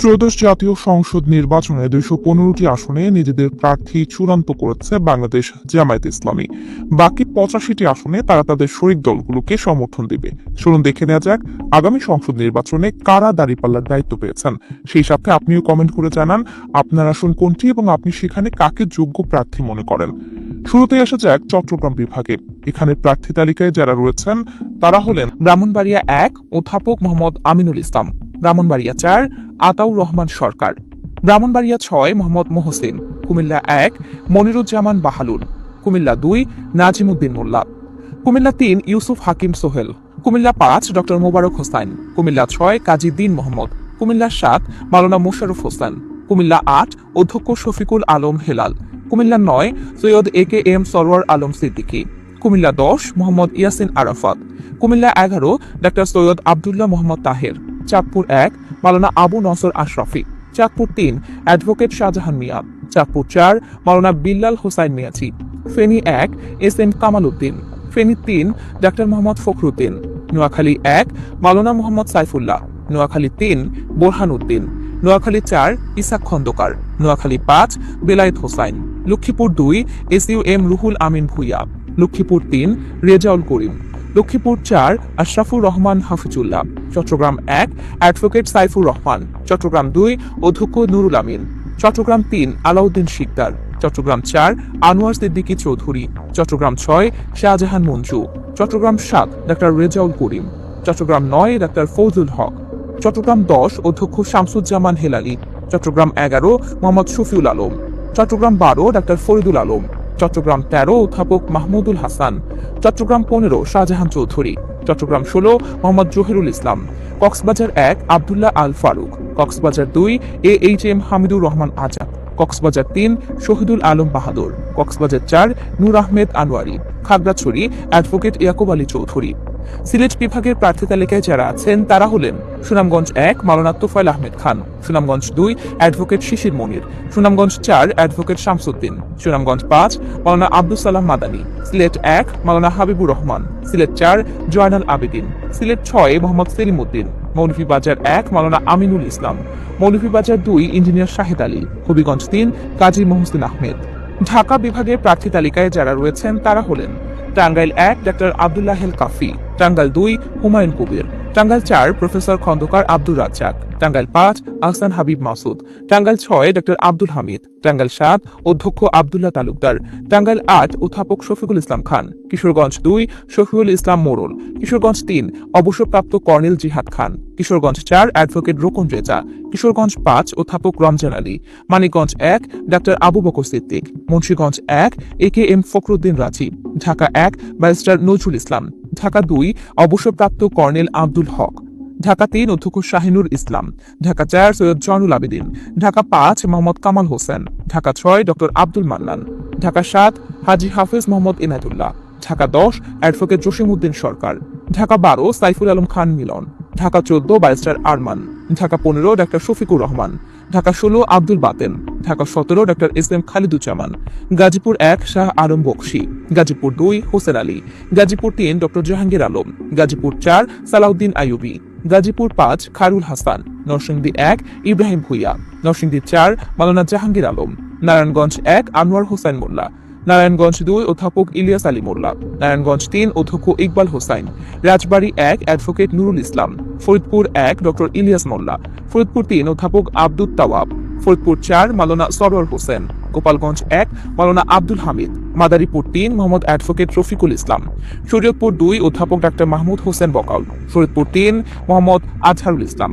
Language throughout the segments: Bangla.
ত্রয়োদশ জাতীয় সংসদ নির্বাচনে দুইশো পনেরোটি আসনে নিজেদের প্রার্থী চূড়ান্ত করেছে বাংলাদেশ জামায়াত ইসলামী। বাকি পঁচাশিটি আসনে তারা তাদের শরিক দলগুলোকে সমর্থন দিবে। চলুন দেখে নেওয়া যাক আগামী সংসদ নির্বাচনে কারা দাঁড়িপাল্লার দায়িত্ব পেয়েছেন। সেই সাথে আপনিও কমেন্ট করে জানান আপনার আসন কোনটি এবং আপনি সেখানে কাকে যোগ্য প্রার্থী মনে করেন। শুরুতে আসা যাক চট্টগ্রাম বিভাগে। এখানে প্রার্থী তালিকায় যারা রয়েছেন, তারা হলেন ব্রাহ্মণবাড়িয়া এক অধ্যাপক মোহাম্মদ আমিনুল ইসলাম। ব্রাহ্মণবাড়িয়া চার, আতাউর রহমান সরকার। ব্রাহ্মণবাড়িয়া ছয়, মোহাম্মদ মোহসিন। কুমিল্লা এক, মনিরুজ্জামান বাহালুল কুমিল্লা দুই, নাজিমুদ্দিন মোল্লা। কুমিল্লা তিন, ইউসুফ হাকিম সোহেল। কুমিল্লা পাঁচ, ডক্টর মোবারক হোসাইন কুমিল্লা ছয়, কাজী দিন মোহাম্মদ। কুমিল্লা সাত, মাওলানা মোশাররফ হোসেন। কুমিল্লা আট, অধ্যক্ষ শফিকুল আলম হেলাল। কুমিল্লা নয়, Syed A K M Sarwar Alam Siddiqui. Cumilla দশ, মোহাম্মদ ইয়াসিন আরাফাত। কুমিল্লা এগারো, ডাক্তার সৈয়দ আবদুল্লাহ মোহাম্মদ তাহের। চাঁদপুর এক, মালানা আবু নসর আশরাফি। চাঁদপুর তিন, অ্যাডভোকেট শাহজাহান মিয়া। চাঁদপুর চার মাওলানা বিল্লাল হোসাইন মিয়াজি। ফেনী এক, এস এম কামাল উদ্দিন। ফেনী তিন, ডাক্তার মোহাম্মদ ফখরুদ্দিন। নোয়াখালী এক, মালানা মোহাম্মদ সাইফুল্লাহ। নোয়াখালী তিন, বোরহান উদ্দিন। নোয়াখালী চার, ইসাক খন্দকার। নোয়াখালী পাঁচ, বেলায়েত হোসাইন। লক্ষ্মীপুর দুই, S U M Ruhul Amin Bhuiyan. Lakshmipur তিন, রেজাউল করিম। লক্ষ্মীপুর চার, আশরাফুর রহমান, হাফিজুল্লাহ। চট্টগ্রাম এক, অ্যাডভোকেট সাইফুর রহমান। চট্টগ্রাম দুই, অধ্যক্ষ নুরুল আমিন। চট্টগ্রাম তিন, আলাউদ্দিন শিকদার। চট্টগ্রাম চার, আনোয়ার সিদ্দিকী চৌধুরী। চট্টগ্রাম ছয়, শাহজাহান মঞ্জু। চট্টগ্রাম সাত, ডাক্তার রেজাউল করিম। চট্টগ্রাম নয়, ডাক্তার ফৌজুল হক। চট্টগ্রাম দশ, অধ্যক্ষ শামসুজ্জামান হেলালি। চট্টগ্রাম এগারো, মোহাম্মদ শফিউল আলম। চট্টগ্রাম বারো, ডাক্তার ফরিদুল আলম। চট্টগ্রাম তেরো, অধ্যাপক মাহমুদুল হাসান। চট্টগ্রাম পনেরো, শাহজাহান চৌধুরী। চট্টগ্রাম ষোলো, মোহাম্মদ জহিরুল ইসলাম। কক্সবাজার এক, আবদুল্লাহ আল ফারুক। কক্সবাজার দুই A H M Hamidur Rahman Azad. Cox's Bazar তিন, শহীদুল আলম বাহাদুর। কক্সবাজার চার, নূর আহমেদ আনোয়ারি। খাগড়াছড়ি, অ্যাডভোকেট ইয়াকুব আলী চৌধুরী। সিলেট বিভাগের প্রার্থী তালিকায় যারা আছেন তারা হলেন সুনামগঞ্জ এক, মাওলানা তোফাইল আহমেদ খান, সুনামগঞ্জ দুই, অ্যাডভোকেট শিশির মনির, সুনামগঞ্জ চার, অ্যাডভোকেট শামসুদ্দিন, সুনামগঞ্জ পাঁচ, মাওলানা আব্দুল সালাম মাদানী, সিলেট এক, মাওলানা হাবিবুর রহমান, সিলেট চার, জয়নাল আবেদিন, সিলেট ছয়, মোহাম্মদ সেলিম উদ্দিন মৌলভীবাজার এক, মাওলানা আমিনুল ইসলাম, মৌলভীবাজার দুই, ইঞ্জিনিয়ার শাহেদ আলী, হবিগঞ্জ তিন, কাজী মহসিন আহমেদ। ঢাকা বিভাগের প্রার্থী তালিকায় যারা রয়েছেন তারা হলেন টাঙ্গাইল এক, ডাক্তার আবদুল্লাহ হেল কাফি টাঙ্গাইল দুই, হুমায়ুন কবির। টাঙ্গাইল চার, প্রফেসর খন্দকার আব্দুর রাজ্জাক। টাঙ্গাইল পাঁচ, আহসান হাবিব মাসুদ। টাঙ্গাইল ছয় ডক্টর আব্দুল হামিদ। টাঙ্গাইল সাত, অধ্যক্ষ আবদুল্লাহ তালুকদার। টাঙ্গাইল আট, অধ্যাপক শফিকুল ইসলাম খান। কিশোরগঞ্জ দুই, শফিউল ইসলাম মোরল কিশোরগঞ্জ তিন, অবসরপ্রাপ্ত কর্নেল জিহাদ খান। কিশোরগঞ্জ চার, অ্যাডভোকেট রোকন রেজা, কিশোরগঞ্জ পাঁচ, অধ্যাপক রমজান আলী, মানিকগঞ্জ এক, ডাক্তার আবু বকর সিদ্দিক, মুন্সীগঞ্জ এক, A K M Fakhruddin Rajib Dhaka এক, ব্যারিস্টার নজরুল ইসলাম, ঢাকা দুই, অবসরপ্রাপ্ত কর্নেল আব্দুল হক, ঢাকা তিন, অধ্যক্ষ শাহিনুর ইসলাম, ঢাকা চার, সৈয়দ জয়নুল আবেদিন, ঢাকা পাঁচ, মোহাম্মদ কামাল হোসেন, ঢাকা ছয়, ডক্টর আব্দুল মান্নান, ঢাকা সাত, হাজি হাফিজ মোহাম্মদ ইনায়তুল্লাহ ঢাকা দশ, অ্যাডভোকেট জসিমউদ্দিন সরকার। ঢাকা বারো, সাইফুল আলম খান মিলন। ঢাকা চোদ্দ, ব্যারিস্টার আরমান। ঢাকা পনেরো, ডাক্তার শফিকুর রহমান। ঢাকা ষোলো, আব্দুল বাতেন। ঢাকা সতেরো, ডাক্তার এস এম খালিদুজ্জামান। গাজীপুর এক, শাহ আলম বকশি গাজীপুর দুই, হোসেন আলী। গাজীপুর তিন, ডক্টর জাহাঙ্গীর আলম। গাজীপুর চার, সালাউদ্দিন আইয়ুবী। গাজীপুর পাঁচ, খারুল হাসান। নরসিংদী এক, ইব্রাহিম ভুইয়া। নরসিংদী চার মালানা জাহাঙ্গীর আলম। নারায়ণগঞ্জ এক, আনোয়ার হোসেন মোল্লা। নারায়ণগঞ্জ দুই অধ্যাপক ইলিয়াস আলী মোল্লা, নারায়ণগঞ্জ তিন অধ্যক্ষ ইকবাল হোসাইন, রাজবাড়ী এক অ্যাডভোকেট নুরুল ইসলাম, ফরিদপুর এক ডক্টর ইলিয়াস মোল্লা, ফরিদপুর তিন অধ্যাপক আব্দুল তাওয়াব, ফরিদপুর চার মালানা সরোয়ার হোসেন, গোপালগঞ্জ এক মালানা আব্দুল হামিদ, মাদারীপুর তিন মোহাম্মদ অ্যাডভোকেট রফিকুল ইসলাম, শরীয়তপুর দুই অধ্যাপক ডাক্তার মাহমুদ হোসেন বকাউল, ফরিদপুর তিন মোহাম্মদ আজহারুল ইসলাম।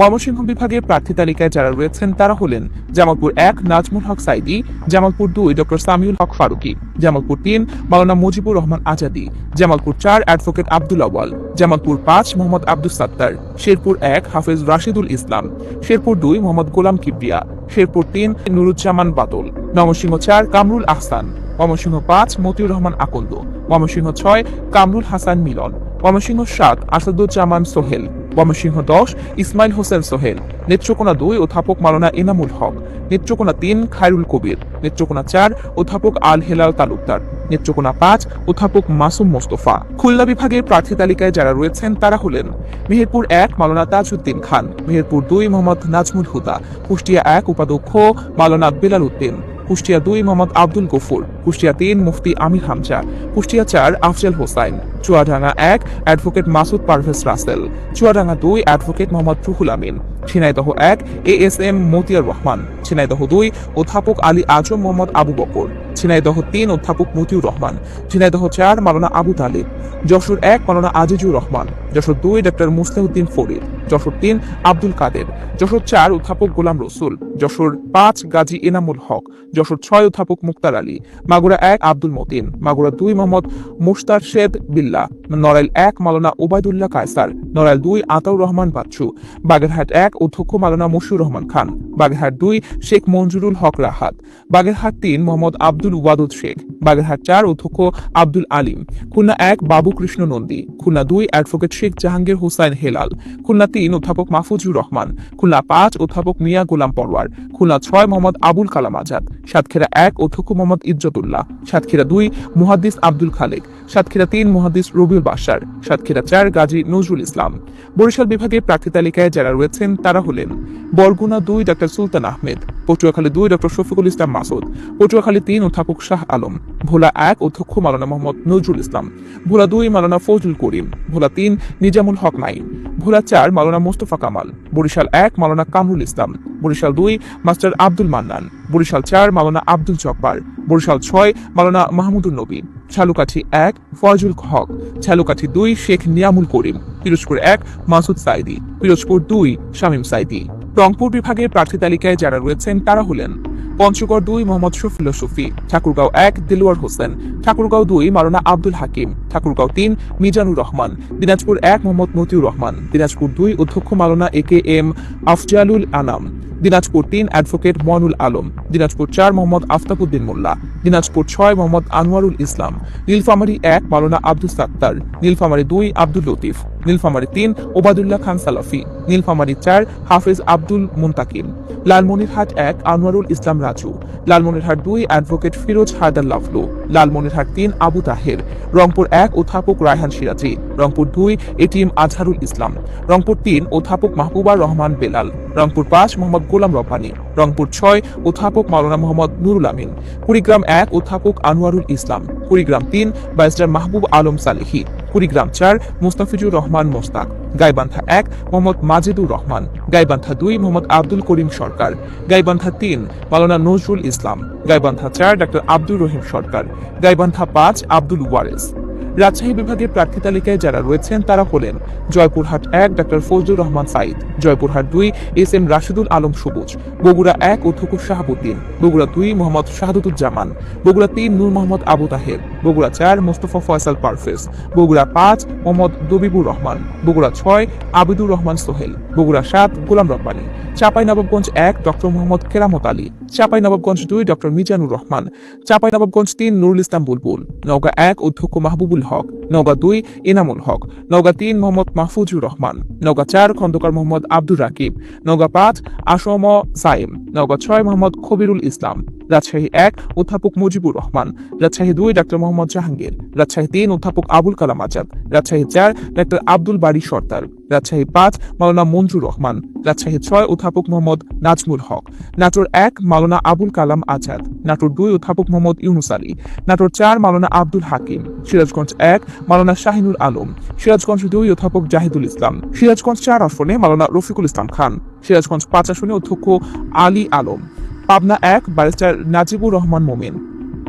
ময়মনসিংহ বিভাগের প্রার্থী তালিকায় যারা রয়েছেন, তারা হলেন জামালপুর এক নাজমুল হক সাইদি, জামালপুর দুই ডক্টর সামিউল হক ফারুকি, জামালপুর তিন মাওলানা মুজিবুর রহমান আজাদি, জামালপুর চার অ্যাডভোকেট আব্দুল আওয়াল জামালপুর পাঁচ মোহাম্মদ আব্দুল সাত্তার, শেরপুর এক হাফেজ রাশিদুল ইসলাম, শেরপুর দুই মোহাম্মদ গোলাম কিবরিয়া, শেরপুর তিন নুরুজ্জামান বাদল নমসিংহ চার কামরুল আহসান, ময়মনসিংহ পাঁচ মতিউর রহমান আকন্দ, ময়মনসিংহ ছয় কামরুল হাসান মিলন, ময়মনসিংহ সাত আসাদুজ্জামান সোহেল ময়মনসিংহ দশ, ইসমাইল হোসেন সোহেল, নেত্রকোনা দুই, অধ্যাপক মালানা এনামুল হক, নেত্রকোনা তিন, খায়রুল কবির, নেত্রকোনা চার, অধ্যাপক আল হেলাল তালুকদার, নেত্রকোনা পাঁচ, অধ্যাপক মাসুম মোস্তফা। খুলনা বিভাগের প্রার্থী তালিকায় যারা রয়েছেন তারা হলেন মেহেরপুর এক মাওলানা তাজউদ্দিন খান, মেহেরপুর দুই মোহাম্মদ নাজমুল হুদা, কুষ্টিয়া এক উপাধ্যক্ষ মাওলানা বেলাল উদ্দিন কুষ্টিয়া দুই মোহাম্মদ আব্দুল গফুর, কুষ্টিয়া তিন মুফতি আমির হামজা, কুষ্টিয়া চার আফজাল হোসাইন, চুয়াডাঙ্গা এক অ্যাডভোকেট মাসুদ পারভেজ রাসেল, চুয়াডাঙ্গা দুই অ্যাডভোকেট মোহাম্মদ রুহুল আমিন ঝিনাইদহ এক A S M Matiar Rahman Jhenaidah দুই অধ্যাপক আলী আজম মোহাম্মদ আবু বকর। ঝিনাইদহ তিন অধ্যাপক মতিউর রহমান, ঝিনাইদহ চার মালানা আবু তালিব, যশোর এক মালানা আজিজুর রহমান, যশোর দুই ডক্টর মুসলিউদ্দিন ফরিদ, যশোর তিন আব্দুল কাদের, যশোর চার অধ্যাপক গোলাম রসুল, যশোর পাঁচ গাজী এনামুল হক, যশোর ছয় অধ্যাপক মুক্তার আলী, মাগুরা এক আব্দুল মতিন, মাগুরা দুই মোহাম্মদ মুস্তার শেদ বিল্লা, নড়াইল এক মালানা ওবায়দুল্লাহ কায়সার, নড়াইল দুই আতাউর রহমান বাচ্চু, বাগেরহাট এক অধ্যক্ষ মালানা মশিউর রহমান খান, বাগেরহাট দুই শেখ মঞ্জুরুল হক রাহাত, বাগেরহাট তিন মোহাম্মদ আব্দুল ওয়াদুদ শেখ। বাগেরহাট চার অধ্যক্ষ আব্দুল আলিম। খুলনা এক, বাবু কৃষ্ণ নন্দী। খুলনা দুই, অ্যাডভোকেট শেখ জাহাঙ্গীর হোসাইন হেলাল। খুলনা তিন, অধ্যাপক মাহফুজুর রহমান। খুলনা পাঁচ, অধ্যাপক মিয়া গোলাম পরওয়ার খুলনা ছয়, মোহাম্মদ আবুল কালাম আজাদ। সাতক্ষীরা এক, অধ্যক্ষ মোহাম্মদ ইজ্জতুল্লাহ। সাতক্ষীরা দুই, মুহাদ্দিস আব্দুল খালেক। সাতক্ষীরা তিন, মুহাদ্দিস রবিউল বাসার সাতক্ষীরা চার, গাজী নজরুল ইসলাম। বরিশাল বিভাগের প্রার্থী তালিকায় যারা রয়েছেন, তারা হলেন বরগুনা দুই ডক্টর সুলতান আহমেদ। পটুয়াখালী দুই ডক্টর শফিকুল ইসলাম মাসুদ। পটুয়াখালী তিন, অধ্যাপক শাহ আলম। ভোলা এক অধ্যক্ষ মালানা মোহাম্মদ নজরুল ইসলাম, ভোলা দুই মালানা ফজলুল করিম, ভোলা তিন নিজামুল হক নাইম ভোলা চার মালানা মোস্তফা কামাল, বরিশাল এক মালানা কামরুল ইসলাম, বরিশাল দুই মাস্টার আব্দুল মান্নান, বরিশাল চার মালানা আব্দুল জব্বার, বরিশাল ছয় মালানা মাহমুদুল নবী ছালুকাঠি এক ফয়জুল হক ছালুকাঠি দুই শেখ নিয়ামুল করিম, পিরোজপুর এক মাসুদ সাইদি, পিরোজপুর দুই শামীম সাইদি। রংপুর বিভাগের প্রার্থী তালিকায় যারা রয়েছেন তারা হলেন পঞ্চগড় দুই, মোহাম্মদ শফিল শফি। ঠাকুরগাঁও এক, দিলওয়ার হোসেন। ঠাকুরগাঁও দুই, মারোনা আব্দুল হাকিম। ঠাকুরগাঁও তিন, মিজানুর রহমান। দিনাজপুর এক, মোহাম্মদ মতিউর রহমান। দিনাজপুর দুই, অধ্যক্ষ Malna A K M Afzalul Anam. Dinajpur তিন, অ্যাডভোকেট মনুল আলম। দিনাজপুর চার, মোহাম্মদ আফতাবুদ্দিন মোল্লা। দিনাজপুর ছয়, মোহাম্মদ আনোয়ারুল ইসলাম। নীলফামারী এক মালনা আব্দুল সাত্তার। নীলফামারী দুই, আব্দুল লতিফ। নীলফামারী তিন ওবাদুল্লাহ খান সালাফি। নীলফামারী চার, হাফিজ আব্দুল মুন্তাকিম। লালমনিরহাট এক, আনোয়ারুল ইসলাম রাজু। লালমনিরহাট দুই, অ্যাডভোকেট ফিরোজ হায়দার লাভলু। লালমনিরহাট তিন, আবু তাহের। রংপুর এক, অধ্যাপক রায়হান সিরাজি। রংপুর দুই, এটিএম আজহারুল ইসলাম। রংপুর তিন, অধ্যাপক মাহবুবা রহমান বেলাল। রংপুর পাঁচ, মোহাম্মদ গোলাম রব্বানী। রংপুর ছয়, অধ্যাপক মাওলানা মোহাম্মদ নুরুল আমিন। কুড়িগ্রাম এক, অধ্যাপক আনোয়ারুল ইসলাম। কুড়িগ্রাম তিন, ব্যারিস্টার মাহবুব আলম সালেহি। কুড়িগ্রাম চার, মুস্তাফিজুর রহমান মোস্তাক। গাইবান্ধা এক, মোহাম্মদ মাজেদুর রহমান। গাইবান্ধা দুই, মোহাম্মদ আব্দুল করিম সরকার। গাইবান্ধা তিন, মাওলানা নজরুল ইসলাম। গাইবান্ধা চার ডক্টর আব্দুর রহিম সরকার। গাইবান্ধা পাঁচ, আব্দুল ওয়ারেস। রাজশাহী বিভাগের প্রার্থী তালিকায় যারা রয়েছেন, তারা হলেন জয়পুরহাট এক ডক্টর ফজলুর রহমান সাইদ। জয়পুরহাট দুই, এস এম রাশিদুল আলম সবুজ। বগুড়া এক, অধ্যক্ষ শাহাবুদ্দিন। বগুড়া দুই, মোহাম্মদ শাহাদুজ্জামান। বগুড়া তিন, নূর মোহাম্মদ আবু তাহের। বগুড়া চার, মোস্তফা ফয়সাল পারফেজ। বগুড়া পাঁচ, মোহাম্মদ দবিবুর রহমান। বগুড়া ছয়, আবিদুর রহমান সোহেল। বগুড়া সাত, গোলাম রব্বানী। চাপাই নবাবগঞ্জ এক, ডক্টর মোহাম্মদ কেরামত আলী। চাপাই নবাবগঞ্জ দুই, ডক্টর মিজানুর রহমান। চাপাই নবাবগঞ্জ তিন, নুরুল ইসলাম বুলবুল। নওগাঁ এক, অধ্যক্ষ মাহবুবুল হক। নওগাঁ দুই, এনামুল হক। নওগাঁ তিন, মোহাম্মদ মাহফুজুর রহমান। নওগাঁ চার, খন্দকার মোহাম্মদ আব্দুর রাকিব। নওগাঁ পাঁচ, আসম সাইম নওগাঁ ছয়, মোহাম্মদ খবিরুল ইসলাম। রাজশাহী এক, অধ্যাপক মুজিবুর রহমান। রাজশাহী দুই, ডাক্তার মোহাম্মদ জাহাঙ্গীর। রাজশাহী তিন, অধ্যাপক আবুল কালাম আজাদ। রাজশাহী চার, ডাক্তার আব্দুল বাড়ি সর্দার। রাজশাহী পাঁচ, মাওলানা মঞ্জুর রহমান। রাজশাহী ছয়, অধ্যাপক মোহাম্মদ নাজমুল হক। নাটোর এক, মাওলানা আবুল কালাম আজাদ। নাটোর দুই, অধ্যাপক মোহাম্মদ ইউনুস আলী। নাটোর চার, মাওলানা আব্দুল হাকিম। সিরাজগঞ্জ এক, মাওলানা শাহিনুল আলম। সিরাজগঞ্জ দুই, অধ্যাপক জাহিদুল ইসলাম। সিরাজগঞ্জ চার আসনে মাওলানা রফিকুল ইসলাম খান। সিরাজগঞ্জ পাঁচ আসনে অধ্যক্ষ আলী আলম। পাবনা এক ব্যারিস্টার নাজিবুর রহমান মোমিন।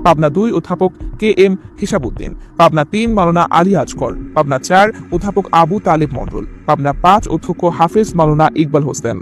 পাবনা দুই, অধ্যাপক কে এম হিসাবুদ্দিন পাবনা তিন, মাওলানা আলী আজকর। পাবনা চার, অধ্যাপক আবু তালিব মন্ডল পাবনা পাঁচ, অধ্যক্ষ হাফিজ মাওলানা ইকবাল হোসেন।